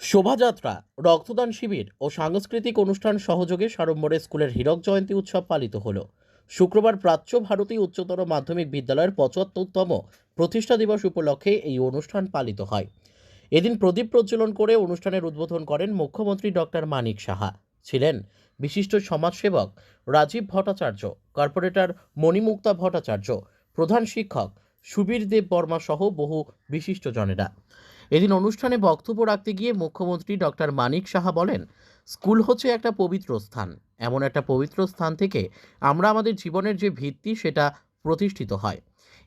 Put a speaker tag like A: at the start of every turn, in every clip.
A: শোভাযাত্রা, রক্তদান শিবির ও সাংস্কৃতিক অনুষ্ঠান সহযোগে সাড়ম্বরে স্কুলের হীরক জয়ন্তী উৎসব পালিত হলো। শুক্রবার প্রাচ্য ভারতী উচ্চতর মাধ্যমিক বিদ্যালয়ের পঁচাত্তরতম প্রতিষ্ঠা দিবস উপলক্ষে এই অনুষ্ঠান পালিত হয়। এদিন প্রদীপ প্রজ্বলন করে অনুষ্ঠানের উদ্বোধন করেন মুখ্যমন্ত্রী ডক্টর মানিক সাহা। ছিলেন বিশিষ্ট সমাজসেবক রাজীব ভট্টাচার্য, কর্পোরেটর মণিমুক্তা ভট্টাচার্য, প্রধান শিক্ষক সুবীর দেব বর্মা সহ বহু বিশিষ্টজনেরা। এদিন অনুষ্ঠানে বক্তব্য রাখতে গিয়ে মুখ্যমন্ত্রী ডক্টর মানিক সাহা বলেন, স্কুল হচ্ছে একটা পবিত্র স্থান। এমন একটা পবিত্র স্থান থেকে আমরা আমাদের জীবনের যে ভিত্তি সেটা প্রতিষ্ঠিত হয়।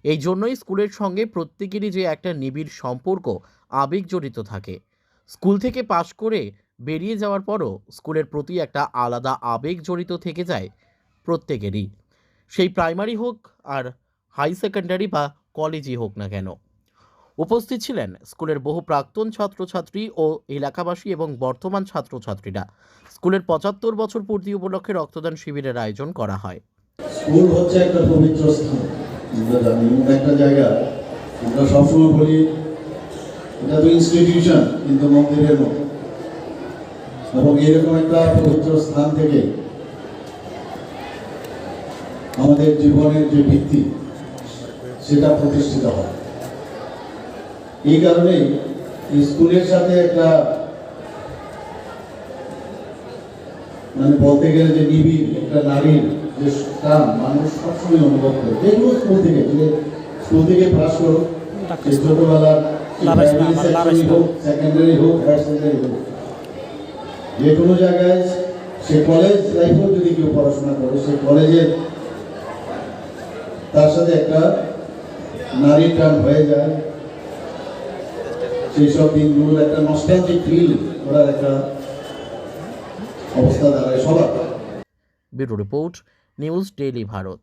A: এই জন্যই স্কুলের সঙ্গে প্রত্যেকেরই যে একটা নিবিড় সম্পর্ক, আবেগ জড়িত থাকে। স্কুল থেকে পাশ করে বেরিয়ে যাওয়ার পরও স্কুলের প্রতি একটা আলাদা আবেগ জড়িত থেকে যায় প্রত্যেকেরই। সেই প্রাইমারি হোক আর হাই সেকেন্ডারি বা কলেজই হোক না কেন। উপস্থিত ছিলেন স্কুলের বহু প্রাক্তন ছাত্রছাত্রী ও এলাকাবাসী এবং বর্তমান ছাত্রছাত্রীরা। স্কুলের পঁচাত্তর বছর পূর্তি উপলক্ষে রক্তদান শিবিরের আয়োজন করা হয়।
B: স্কুল হচ্ছে একটা পবিত্র স্থান। একটা জায়গা। আমরা সবসময় বলি, এটা তো ইনস্টিটিউশন কিন্তু মন্দিরের মতো। এবং এরকম একটা পবিত্র স্থান থেকে আমাদের জীবনের যে ভিত্তি, সেটা প্রতিষ্ঠিত হয়। এই কারণেই স্কুলের সাথে একটা মানে বলতে গেলে যে নিবিড় একটা নারীর যে টান মানুষ সবসময় অনুভব করে। যে কোনো স্কুল থেকে যে স্কুল থেকে পাস করো ছোটবেলার সেকেন্ডারি হোক হায়ার সেকেন্ডারি হোক যে কোনো জায়গায় সে কলেজ লাইফেও যদি কেউ পড়াশোনা করে সে কলেজের তার সাথে একটা নারীর টান হয়ে যায়। সেই সব দিনগুলোর একটা নস্টালজিক ফিল ওরা একটা অবস্থা দাঁড়ায় সবার।
A: Bureau report, news daily Bharat.